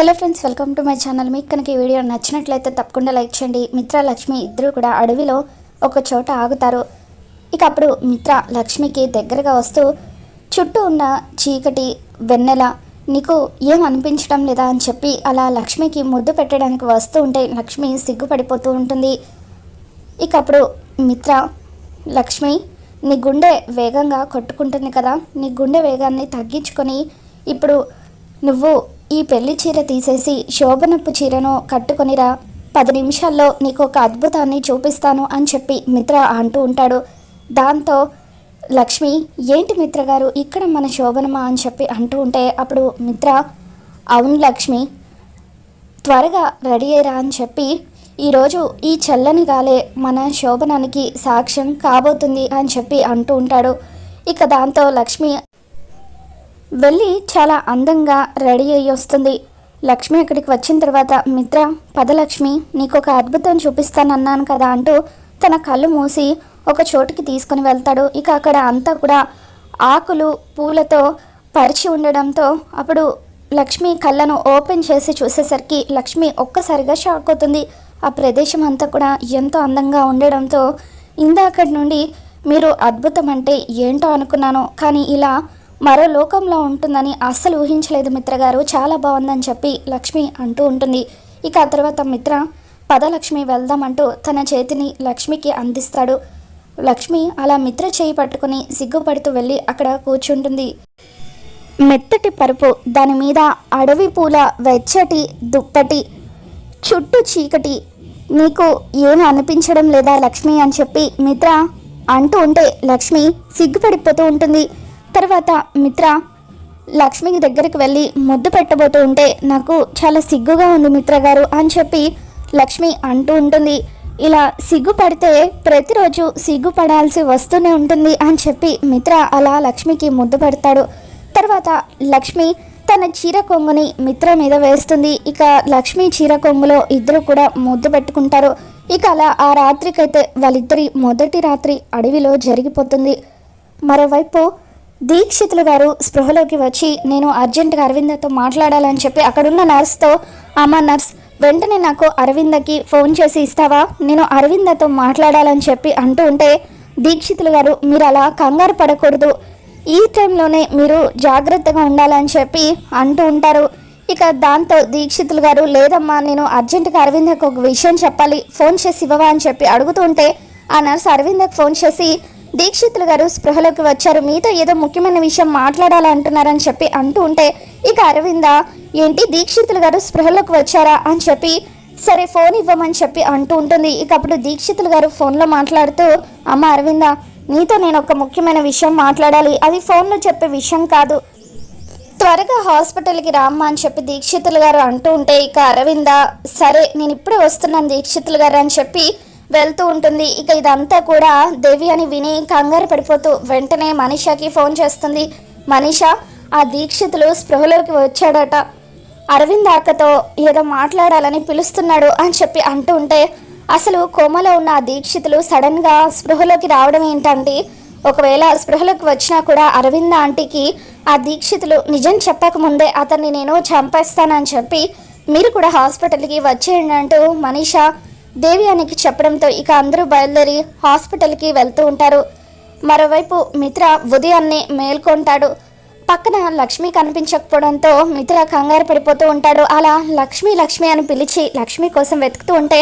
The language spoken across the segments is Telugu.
Hello friends welcome to my channel మీకు కనుక ఈ వీడియో నచ్చినట్లయితే తప్పకుండా లైక్ చేయండి. మిత్ర లక్ష్మి ఇద్దరు కూడా అడవిలో ఒక చోట ఆగుతారు. ఇక అప్పుడు మిత్ర లక్ష్మికి దగ్గరగా వస్తూ చుట్టూ ఉన్న చీకటి వెన్నెల నీకు ఏం అనిపించడం లేదా? అని చెప్పి అలా లక్ష్మికి ముద్దు పెట్టడానికి వస్తూ ఉంటే లక్ష్మి సిగ్గుపడిపోతూ ఉంటుంది. ఇక అప్పుడు మిత్ర లక్ష్మి నీ గుండె వేగంగా కొట్టుకుంటుంది కదా. నీ గుండె వేగాన్ని తగ్గించుకొని ఇప్పుడు నువ్వు ఈ పెళ్ళి చీర తీసేసి శోభనపు చీరను కట్టుకొనిరా. పది నిమిషాల్లో నీకు ఒక అద్భుతాన్ని చూపిస్తాను అని చెప్పి మిత్ర అంటూ ఉంటాడు. దాంతో లక్ష్మి ఏంటి మిత్ర గారు ఇక్కడ మన శోభనమా? అని చెప్పి అంటూ ఉంటే అప్పుడు మిత్ర అవును లక్ష్మి త్వరగా రెడీ అయ్యరా అని చెప్పి ఈరోజు ఈ చల్లని గాలే మన శోభనానికి సాక్ష్యం కాబోతుంది అని చెప్పి అంటూ ఉంటాడు. ఇక దాంతో లక్ష్మి వెళ్ళి చాలా అందంగా రెడీ అయ్యి వస్తుంది. లక్ష్మి అక్కడికి వచ్చిన తర్వాత మిత్ర పదలక్ష్మి నీకు ఒక అద్భుతం చూపిస్తానన్నాను కదా అంటూ తన కళ్ళు మూసి ఒక చోటుకి తీసుకుని వెళ్తాడు. ఇక అక్కడ అంతా కూడా ఆకులు పూలతో పరిచి ఉండడంతో అప్పుడు లక్ష్మి కళ్ళను ఓపెన్ చేసి చూసేసరికి లక్ష్మి ఒక్కసారిగా షాక్ అవుతుంది. ఆ ప్రదేశం అంతా కూడా ఎంతో అందంగా ఉండడంతో ఇందాకటి నుండి మీరు అద్భుతం అంటే ఏంటో అనుకున్నాను. కానీ ఇలా మరో లోకంలో ఉంటుందని అస్సలు ఊహించలేదు మిత్రగారు. చాలా బాగుందని చెప్పి లక్ష్మి అంటూ ఉంటుంది. ఇక ఆ తర్వాత మిత్ర పదలక్ష్మి వెళ్దామంటూ తన చేతిని లక్ష్మికి అందిస్తాడు. లక్ష్మి అలా మిత్ర చేయి పట్టుకుని సిగ్గుపడుతూ వెళ్ళి అక్కడ కూర్చుంటుంది. మెత్తటి పరుపు దాని మీద అడవి పూల వెచ్చటి దుప్పటి చుట్టూ చీకటి. నీకు ఏమి అనిపించడం లేదా లక్ష్మి? అని చెప్పి మిత్ర అంటూ ఉంటే లక్ష్మి సిగ్గుపడిపోతూ ఉంటుంది. తర్వాత మిత్ర లక్ష్మికి దగ్గరికి వెళ్ళి ముద్దు పెట్టబోతూ ఉంటే నాకు చాలా సిగ్గుగా ఉంది మిత్ర గారు అని చెప్పి లక్ష్మి అంటూ ఉంటుంది. ఇలా సిగ్గుపడితే ప్రతిరోజు సిగ్గుపడాల్సి వస్తూనే ఉంటుంది అని చెప్పి మిత్ర అలా లక్ష్మికి ముద్దు పెడతాడు. తర్వాత లక్ష్మి తన చీర కొంగుని మిత్ర మీద వేస్తుంది. ఇక లక్ష్మి చీర కొంగులో ఇద్దరు కూడా ముద్దు పెట్టుకుంటారు. ఇక అలా ఆ రాత్రికైతే వాళ్ళిద్దరి మొదటి రాత్రి అడవిలో జరిగిపోతుంది. మరోవైపు దీక్షితులు గారు స్పృహలోకి వచ్చి నేను అర్జెంటుగా అరవిందతో మాట్లాడాలని చెప్పి అక్కడున్న నర్స్తో అమ్మ నర్స్ వెంటనే నాకు అరవిందకి ఫోన్ చేసి ఇస్తావా? నేను అరవిందతో మాట్లాడాలని చెప్పి అంటూ ఉంటే దీక్షితులు గారు మీరు అలా కంగారు పడకూడదు. ఈ టైంలోనే మీరు జాగ్రత్తగా ఉండాలని చెప్పి అంటూ ఉంటారు. ఇక దాంతో దీక్షితులు గారు లేదమ్మా నేను అర్జెంటుగా అరవిందకు ఒక విషయం చెప్పాలి. ఫోన్ చేసి ఇవ్వవా? అని చెప్పి అడుగుతుంటే ఆ నర్స్ అరవిందకు ఫోన్ చేసి దీక్షితులు గారు స్పృహలోకి వచ్చారు. మీతో ఏదో ముఖ్యమైన విషయం మాట్లాడాలంటున్నారని చెప్పి అంటూ ఉంటే ఇక అరవింద ఏంటి దీక్షితులు గారు స్పృహలోకి వచ్చారా? అని చెప్పి సరే ఫోన్ ఇవ్వమని చెప్పి అంటూ ఉంటుంది. ఇక అప్పుడు దీక్షితులు గారు ఫోన్లో మాట్లాడుతూ అమ్మ అరవింద నీతో నేను ఒక ముఖ్యమైన విషయం మాట్లాడాలి. అది ఫోన్లో చెప్పే విషయం కాదు. త్వరగా హాస్పిటల్కి రామ్మా అని చెప్పి దీక్షితులు గారు అంటూ ఉంటే ఇక అరవింద సరే నేను ఇప్పుడే వస్తున్నాను దీక్షితులు గారు అని చెప్పి వెళ్తూ ఉంటుంది. ఇక ఇదంతా కూడా దేవి అని విని కంగారు పడిపోతూ వెంటనే మనీషాకి ఫోన్ చేస్తుంది. మనీషా ఆ దీక్షితులు స్పృహలోకి వచ్చాడట. అరవింద్ అక్కతో ఏదో మాట్లాడాలని పిలుస్తున్నాడు అని చెప్పి అంటూ ఉంటే అసలు కోమలో ఉన్న ఆ దీక్షితులు సడన్గా స్పృహలోకి రావడం ఏంటంటే ఒకవేళ స్పృహలోకి వచ్చినా కూడా అరవింద ఆంటీకి ఆ దీక్షితులు నిజం చెప్పకముందే అతన్ని నేను చంపేస్తానని చెప్పి మీరు కూడా హాస్పిటల్కి వచ్చేయండి అంటూ మనీషా దేవి అనికి చెప్పడంతో ఇక అందరూ బయలుదేరి హాస్పిటల్కి వెళ్తూ ఉంటారు. మరోవైపు మిత్ర ఉదయాన్నే మేల్కొంటాడు. పక్కన లక్ష్మి కనిపించకపోవడంతో మిత్ర కంగారు పడిపోతూ ఉంటాడు. అలా లక్ష్మి లక్ష్మి అని పిలిచి లక్ష్మి కోసం వెతుకుతూ ఉంటే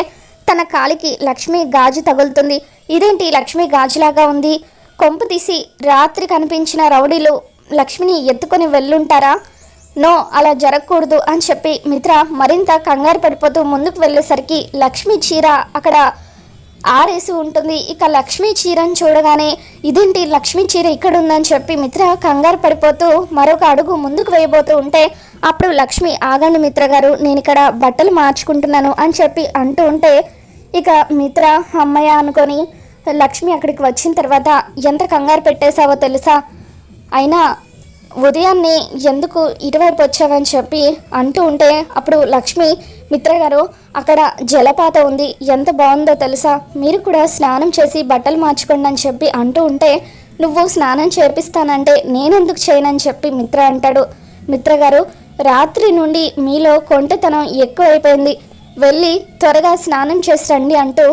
తన కాలికి లక్ష్మి గాజు తగులుతుంది. ఇదేంటి లక్ష్మి గాజులాగా ఉంది? కొంపు తీసి రాత్రి కనిపించిన రౌడీలు లక్ష్మిని ఎత్తుకొని వెళ్ళుంటారా? నో అలా జరగకూడదు అని చెప్పి మిత్ర మరింత కంగారు పడిపోతూ ముందుకు వెళ్ళేసరికి లక్ష్మి చీర అక్కడ ఆరేసి ఉంటుంది. ఇక లక్ష్మీ చీరని చూడగానే ఇదేంటి లక్ష్మీ చీర ఇక్కడ ఉందని చెప్పి మిత్ర కంగారు పడిపోతూ మరొక అడుగు ముందుకు వేయబోతూ ఉంటే అప్పుడు లక్ష్మి ఆగండి మిత్ర గారు నేను ఇక్కడ బట్టలు మార్చుకుంటున్నాను అని చెప్పి అంటూ ఉంటే ఇక మిత్ర అమ్మయ్య అనుకొని లక్ష్మి అక్కడికి వచ్చిన తర్వాత ఎంత కంగారు పెట్టేశావో తెలుసా? అయినా ఉదయాన్నే ఎందుకు ఇటువైపు వచ్చావని చెప్పి అంటూ ఉంటే అప్పుడు లక్ష్మి మిత్ర గారు అక్కడ జలపాతం ఉంది. ఎంత బాగుందో తెలుసా? మీరు కూడా స్నానం చేసి బట్టలు మార్చుకోండి అని చెప్పి అంటూ ఉంటే నువ్వు స్నానం చేపిస్తానంటే నేనెందుకు చేయనని చెప్పి మిత్ర అంటాడు. మిత్ర గారు రాత్రి నుండి మీలో కొంటతనం ఎక్కువైపోయింది. వెళ్ళి త్వరగా స్నానం చేసి రండి అంటూ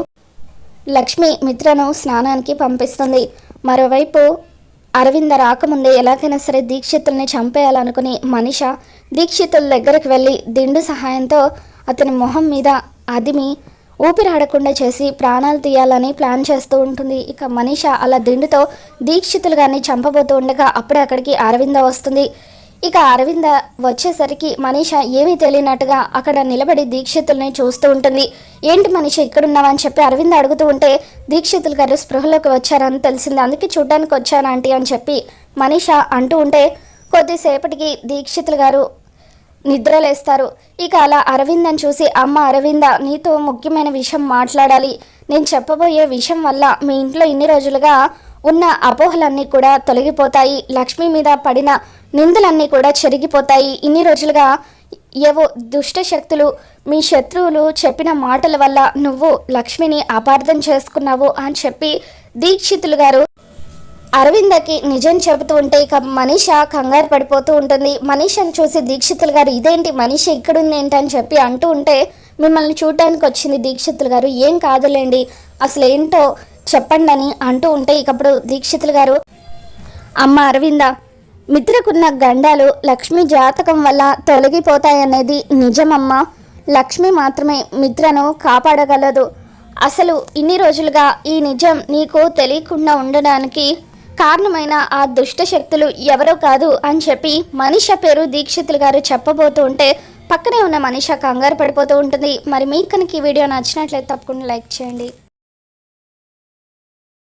లక్ష్మి మిత్రను స్నానానికి పంపిస్తుంది. మరోవైపు అరవింద రాకముందే ఎలాగైనా సరే దీక్షితుల్ని చంపేయాలనుకుని మనిష దీక్షితుల దగ్గరకు వెళ్ళి దిండు సహాయంతో అతని మొహం మీద అదిమి ఊపిరాడకుండా చేసి ప్రాణాలు తీయాలని ప్లాన్ చేస్తూ ఉంటుంది. ఇక మనీష అలా దిండుతో దీక్షితులు గారిని చంపబోతూ ఉండగా అప్పుడే అక్కడికి అరవింద వస్తుంది. ఇక అరవింద వచ్చేసరికి మనీష ఏమీ తెలియనట్టుగా అక్కడ నిలబడి దీక్షితుల్ని చూస్తూ ఉంటుంది. ఏంటి మనీష ఇక్కడున్నావా అని చెప్పి అరవింద అడుగుతూ ఉంటే దీక్షితులు గారు స్పృహలోకి వచ్చారని తెలిసింది. అందుకే చూడ్డానికి వచ్చాను ఆంటీ అని చెప్పి మనీష అంటూ ఉంటే కొద్దిసేపటికి దీక్షితులు గారు నిద్రలేస్తారు. ఇక అలా అరవిందని చూసి అమ్మ అరవింద నీతో ముఖ్యమైన విషయం మాట్లాడాలి. నేను చెప్పబోయే విషయం వల్ల మీ ఇంట్లో ఇన్ని రోజులుగా ఉన్న అపోహలన్నీ కూడా తొలగిపోతాయి. లక్ష్మి మీద పడిన నిందలన్నీ కూడా చెరిగిపోతాయి. ఇన్ని రోజులుగా ఏవో దుష్ట శక్తులు మీ శత్రువులు చెప్పిన మాటల వల్ల నువ్వు లక్ష్మిని అపార్థం చేసుకున్నావు అని చెప్పి దీక్షితులు గారు అరవిందకి నిజం చెబుతూ ఉంటే ఇక మనీష కంగారు పడిపోతూ ఉంటుంది. మనీషని చూసి దీక్షితులు గారు ఇదేంటి మనీష ఇక్కడుంది ఏంటి? అని చెప్పి అంటూ ఉంటే మిమ్మల్ని చూడటానికి వచ్చింది దీక్షితులు గారు. ఏం కాదులేండి అసలు ఏంటో చెప్పండి అని అంటూ ఉంటే ఇకప్పుడు దీక్షితులు గారు అమ్మ అరవింద మిత్రకున్న గండాలు లక్ష్మి జాతకం వల్ల తొలగిపోతాయనేది నిజమమ్మా. లక్ష్మి మాత్రమే మిత్రను కాపాడగలదు. అసలు ఇన్ని రోజులుగా ఈ నిజం నీకు తెలియకుండా ఉండడానికి కారణమైన ఆ దుష్ట శక్తులు ఎవరో కాదు అని చెప్పి మనిష పేరు దీక్షితులు గారు చెప్పబోతూ ఉంటే పక్కనే ఉన్న మనిష కంగారు పడిపోతూ ఉంటుంది. మరి మీకు కనుక ఈ వీడియో నచ్చినట్లయితే తప్పకుండా లైక్ చేయండి.